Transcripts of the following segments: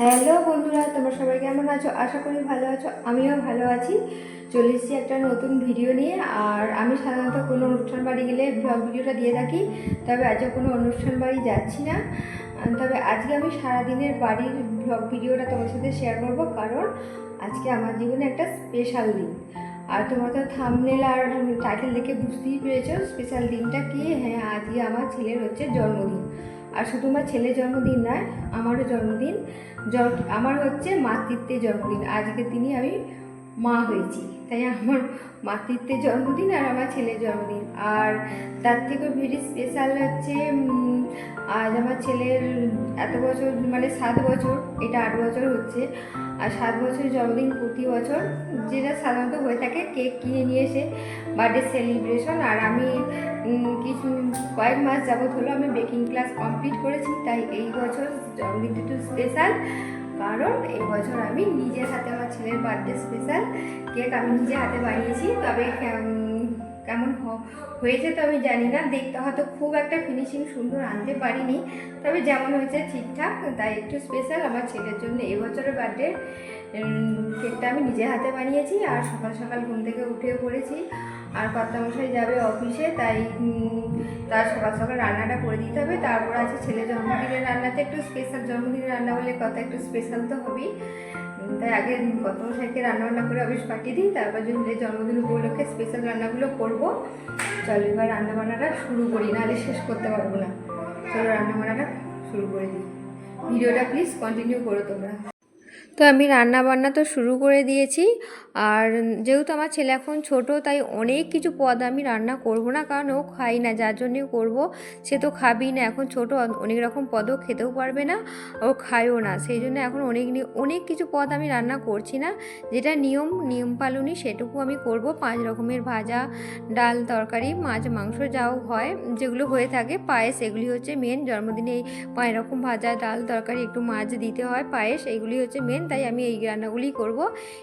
Hello বন্ধুরা, তোমরা সবাই কেমন আছো? আশা করি ভালো আছো, আমিও ভালো আছি। চলে এসেছি একটা নতুন ভিডিও নিয়ে, আর আমি সাধারণত কোনো অনুষ্ঠান বাড়ি গেলে ব্লগ ভিডিওটা দিয়ে থাকি, তবে আজকে কোনো অনুষ্ঠান বাড়ি যাচ্ছি না। তবে আজকে আমি সারাদিনের বাড়ির ব্লগ ভিডিওটা তোমার সাথে শেয়ার করব, কারণ আজকে আমার জীবনে একটা স্পেশাল দিন। আর তোমরা তো থামনেল আর টাইটেল দেখে বুঝতেই পেরেছ স্পেশাল দিনটা কি? হ্যাঁ আজকে আমার ছেলের হচ্ছে জন্মদিন। আর শুধু আমার ছেলের জন্মদিন নয়, আমারও জন্মদিন। আমার হচ্ছে মাতৃত্বের জন্মদিন। আজকে তিনি আমি মা হয়েছি। তাই আমার মাতৃত্বের জন্মদিন আর আমার ছেলের জন্মদিন। আর তার থেকেও ভেরি স্পেশাল হচ্ছে আজ আমার ছেলের এত বছর মানে সাত বছর, এটা আট বছর হচ্ছে। আর সাত বছরের জন্মদিন প্রতি বছর যেটা সাধারণত হয়ে থাকে, কেক কিনে নিয়ে এসে বার্থডে সেলিব্রেশন আর আমি কিছু কয়েক মাস যাবৎ হলো আমি বেকিং ক্লাস কমপ্লিট করেছি, তাই এই বছর জন্মদিনটা একটু স্পেশাল কারণ এই বছর আমি নিজের হাতে আমার ছেলের বার্থডে স্পেশাল কেক আমি নিজে হাতে বানিয়েছি, তবে কেমন হয়েছে তো আমি জানি না। দেখতে হয়তো খুব একটা ফিনিশিং সুন্দর আনতে পারিনি। তবে যেমন হয়েছে ঠিকঠাক, তাই একটু স্পেশাল আমার ছেলের জন্য এবছরের বার্থডে কেকটা আমি নিজে হাতে বানিয়েছি আর সকাল সকাল ঘুম থেকে উঠে পড়েছি। আর কর্তামশাই যাবে অফিসে তাই তার সকাল সকাল রান্নাটা করে দিতে হবে। তারপর আছে ছেলে জন্মদিনের রান্নাতে একটু স্পেশাল জন্মদিনের রান্না বলে কথা একটু স্পেশাল তো হবেই। তাই আগে কত রান্না রান্নাবান্না করে অফিস পাঠিয়ে দিই, তারপর ছেলের জন্মদিন উপলক্ষে স্পেশাল রান্নাগুলো করব, চলো এবার রান্না বান্নাটা শুরু করি, নাহলে শেষ করতে পারব না। চলো রান্না বান্নাটা শুরু করে দিই। ভিডিওটা প্লিজ কন্টিনিউ করো তোমরা। তো আমি রান্না বান্না তো শুরু করে দিয়েছি। আর যেহেতু আমার ছেলে এখন ছোট, তাই অনেক কিছু পদ আমি রান্না করব না, কারণ ও খাই না, যার জন্যই করব। সে তো খাবেই না, এখন ছোট অনেক রকম পদও খেতেও পারবে না, ও খায়ও না। সেই জন্য এখন অনেক অনেক কিছু পদ আমি রান্না করছি না, যেটা নিয়ম নিয়ম পালনই সেটুকু আমি করব। পাঁচ রকমের ভাজা, ডাল, তরকারি, মাছ, মাংস যাও হয়, যেগুলো হয়ে থাকে, পায়েস, এগুলি হচ্ছে মেন জন্মদিনে এই পাঁচ রকম ভাজা, ডাল, তরকারি, একটু মাছ দিতে হয়, পায়েস এইগুলি হচ্ছে মেন তাই আমি এই রান্নাগুলি করব।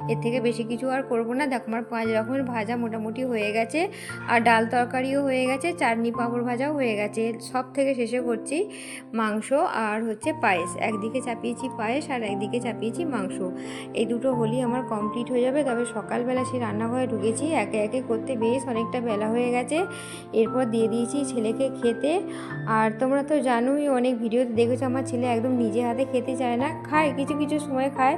এর থেকে বেশি কিছু আর করব না। দেখো আমার পাঁচ রকমের ভাজা মোটামুটি হয়ে গেছে। আর ডাল তরকারিও হয়ে গেছে, চাটনি পাঁপড় ভাজাও হয়ে গেছে। সব থেকে শেষে করছি মাংস আর হচ্ছে পায়েস। একদিকে চাপিয়েছি পায়েস আর একদিকে চাপিয়েছি মাংস। এই দুটো হলেই আমার কমপ্লিট হয়ে যাবে। তবে সকালবেলা সেই রান্নাঘরে ঢুকেছি, একে একে করতে বেশ অনেকটা বেলা হয়ে গেছে। এরপর দিয়ে দিয়েছি ছেলেকে খেতে। আর তোমরা তো জানোই, অনেক ভিডিওতে দেখেছ, আমার ছেলে একদম নিজে হাতে খেতে চায় না। খায়, কিছু কিছু সময় খায়।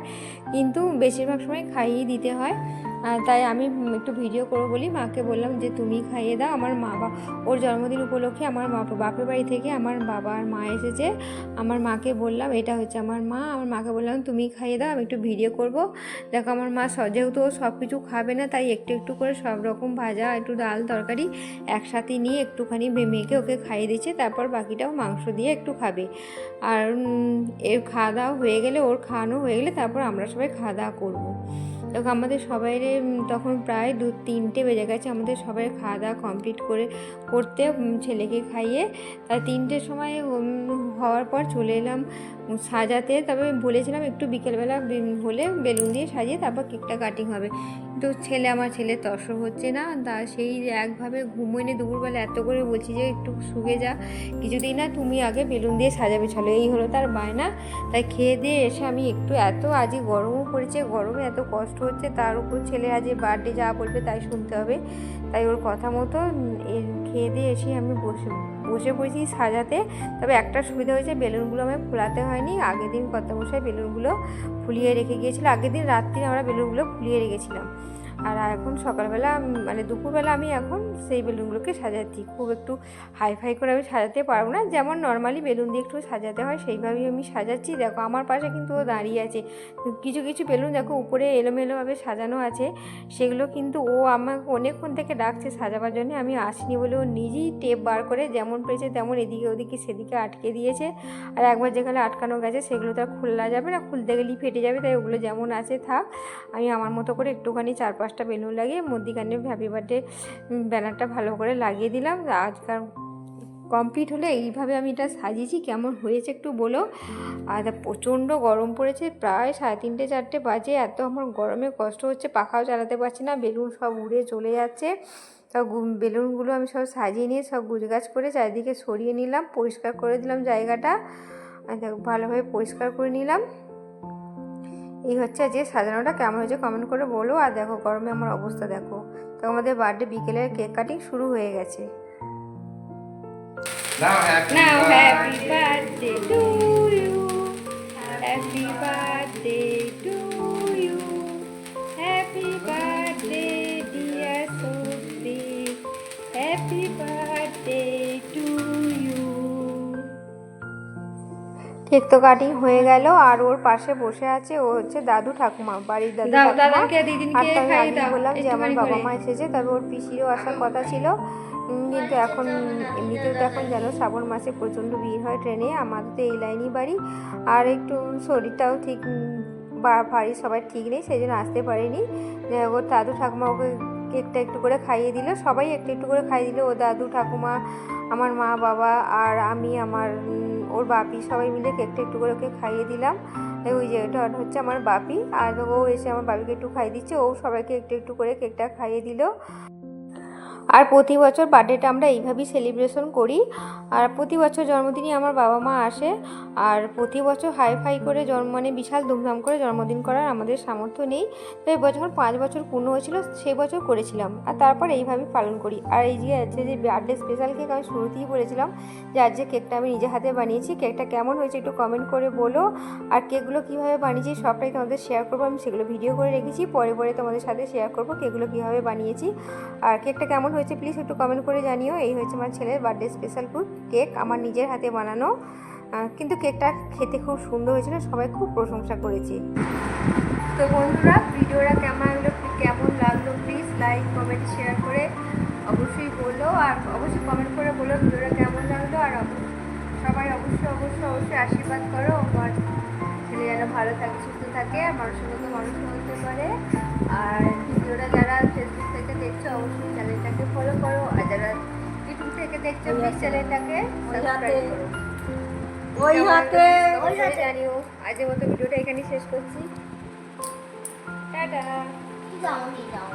কিন্তু বেশিরভাগ সময় খাইয়ে দিতে হয়। তাই আমি একটু ভিডিও করব বলি। মাকে বললাম যে, তুমি খাইয়ে দাও। আমার মা বা, ওর জন্মদিন উপলক্ষে আমার মা বাপের বাড়ি থেকে আমার বাবা আর মা এসেছে। আমার মাকে বললাম, এটা হচ্ছে আমার মা। আমার মাকে বললাম, তুমি খাইয়ে দাও। আমি একটু ভিডিও করব। দেখো, আমার মা যেহেতু ও সব কিছু খাবে না, তাই একটু একটু করে সব রকম ভাজা, একটু ডাল তরকারি একসাথে নিয়ে একটুখানি মেখে ওকে খাইয়ে দিচ্ছে। তারপর বাকিটাও মাংস দিয়ে একটু খাবে। আর এর খাওয়া দাওয়া হয়ে গেলে, ওর খাওয়ানো হয়ে গেলে, তারপর আমরা সবাই খাওয়া দাওয়া করব। দেখো আমাদের সবাই তখন প্রায় দু তিনটে বেজে গেছে আমাদের সবাই খাওয়া দাওয়া কমপ্লিট করে, করতে ছেলেকে খাইয়ে তাই তিনটের সময় হওয়ার পর চলে এলাম সাজাতে। তবে বলেছিলাম একটু বিকেলবেলা হলে বেলুন দিয়ে সাজিয়ে তারপর কেকটা কাটিং হবে। কিন্তু ছেলে আমার ছেলে তসর হচ্ছে না, তা সেই একভাবে ঘুমোয় নি দুপুরবেলা। এত করে বলছি যে একটু শুয়ে যা। কিছুদিন না তুমি আগে বেলুন দিয়ে সাজাবে চলো, এই হলো তার বায়না। তাই খেয়ে দিয়ে এসে আমি একটু, এত আজই গরমও পড়েছে, গরমে এত কষ্ট হচ্ছে, তার উপর ছেলে আজ বার্থডে যা বলবে তাই শুনতে হবে। তাই ওর কথা মতো খেয়ে দিয়ে এসে আমি বসে বসে পড়েছি সাজাতে। তবে একটা সুবিধা হয়েছে, বেলুনগুলো আমি ফোলাতে হয়নি। আগের দিন বসায় বেলুনগুলো ফুলিয়ে রেখে গিয়েছিল। আগের দিন রাত্রি আমরা বেলুনগুলো ফুলিয়ে রেখেছিলাম। আর এখন সকালবেলা মানে দুপুরবেলা আমি এখন সেই বেলুনগুলোকে সাজাচ্ছি। খুব একটু হাইফাই করে আমি সাজাতে পারব না। যেমন নর্মালি বেলুন দিয়ে একটু সাজাতে হয়, সেইভাবেই আমি সাজাচ্ছি। দেখো, আমার পাশে কিন্তু ও দাঁড়িয়ে আছে। কিছু কিছু বেলুন দেখো, উপরে এলোমেলোভাবে সাজানো আছে। সেগুলো কিন্তু ও আমাকে অনেকক্ষণ থেকে ডাকছে সাজাবার জন্য। আমি আসিনি বলে ও নিজেই টেপ বার করে যেমন পেয়েছে তেমন এদিকে ওদিকে সেদিকে আটকে দিয়েছে। আর একবার যেখানে আটকানো গেছে, সেগুলো তো আর খোলা যাবে না। খুলতে গেলেই ফেটে যাবে, তাই ওগুলো যেমন আছে থাক। আমি আমার মতো করে একটুখানি চার পাঁচটা বেলুন লাগিয়ে মধ্যিখানে হ্যাপি বার্থডে ব্যানারটা ভালো করে লাগিয়ে দিলাম। আজকাল কমপ্লিট হলে এইভাবে আমি এটা সাজিয়েছি, কেমন হয়েছে একটু বলো। আর প্রচণ্ড গরম পড়েছে, প্রায় সাড়ে তিনটে, চারটে বাজে। এত আমার গরমে কষ্ট হচ্ছে, পাখাও চালাতে পারছি না, বেলুন সব উড়ে চলে যাচ্ছে। সব বেলুনগুলো আমি সব সাজিয়ে নিয়ে সব গুজগাছ করে চারিদিকে সরিয়ে নিলাম, পরিষ্কার করে দিলাম জায়গাটা। ভালোভাবে পরিষ্কার করে নিলাম। হচ্ছে যে সাজানোটা কেমন হয়েছে কমেন্ট করে বলো আর দেখো গরমে আমার অবস্থা দেখো তো আমাদের বার্থডে বিকেলে কেক কাটিং শুরু হয়ে গেছে Now happy Now happy birthday. birthday to you. Happy birthday cake তো কাটিং হয়ে গেল আর ওর পাশে বসে আছে ও হচ্ছে দাদু ঠাকুমা বাড়ির দাদু ঠাকুমা। বললাম যে আমার বাবা মা এসেছে তবে ওর পিসিরও আসার কথা ছিল। কিন্তু এখন এমনিতেও তো এখন জানো শ্রাবণ মাসে প্রচণ্ড ভিড় হয় ট্রেনে আমাদের তো এই লাইনই বাড়ি। আর একটু শরীরটাও ঠিক বা- বাড়ির সবাই ঠিক নেই সেই জন্য আসতে পারিনি। ওর দাদু ঠাকুমা ওকে কেকটা একটু করে খাইয়ে দিল। সবাই একটু একটু করে খাইয়ে দিল। ও দাদু, ঠাকুমা, আমার মা, বাবা আর আমি, আমার ওর বাপি সবাই মিলে কেকটা একটু করে ওকে খাইয়ে দিলাম। ওই যে, এটা হচ্ছে আমার বাপি। আর ও এসে আমার বাপিকে একটু খাইয়ে দিচ্ছে। ও সবাইকে একটু একটু করে কেকটা খাইয়ে দিল। আর প্রতি বছর বার্থডেটা আমরা এইভাবেই সেলিব্রেশন করি। আর প্রতি বছর জন্মদিনই আমার বাবা মা আসে। আর প্রতি বছর হাই ফাই করে জন্ম মানে বিশাল ধুমধাম করে জন্মদিন করার আমাদের সামর্থ্য নেই। তো এই বছর পাঁচ বছর পূর্ণ হয়েছিল, সেই বছর করেছিলাম। আর তারপর এইভাবেই পালন করি। আর এই যে আছে যে বার্থডে স্পেশাল কেক আমি শুরুতেই বলেছিলাম যে আজ যে কেকটা আমি নিজে হাতে বানিয়েছি। কেকটা কেমন হয়েছে একটু কমেন্ট করে বলো। আর কেকগুলো কীভাবে বানিয়েছি সবটাই তোমাদের শেয়ার করব। আমি সেগুলো ভিডিও করে রেখেছি। পরে পরে তোমাদের সাথে শেয়ার করব কেকগুলো কীভাবে বানিয়েছি। আর কেকটা কেমন হয়েছে প্লিজ একটু কমেন্ট করে জানিও। এই হয়েছে আমার ছেলের বার্থডে স্পেশাল ফুড কেক আমার নিজের হাতে বানানো। কিন্তু কেকটা খেতে খুব সুন্দর হয়েছিল, সবাই খুব প্রশংসা করেছি। তো বন্ধুরা, ভিডিওটা কেমন লাগল কেমন লাগল প্লিজ লাইক কমেন্ট শেয়ার করে অবশ্যই বলো। আর অবশ্যই কমেন্ট করে বলো ভিডিওটা কেমন লাগল। আর সবাই অবশ্যই অবশ্যই অবশ্যই আশীর্বাদ করো। আমার ছেলে যেন ভালো থাকে, সুস্থ থাকে, মানুষের মতো মানুষ হতে পারে। আর ভিডিওটা যারা দেখছ? অবশ্যই চ্যানেলটাকে ফলো করো আর যারা ইউটিউব থেকে দেখছ প্লিজ চ্যানেলটাকে সাবস্ক্রাইব করো। ওই হাতে। ওই হাতে। জানিও। আজের মতো ভিডিওটা এখানেই শেষ করছি। টাটা। যাও যাও।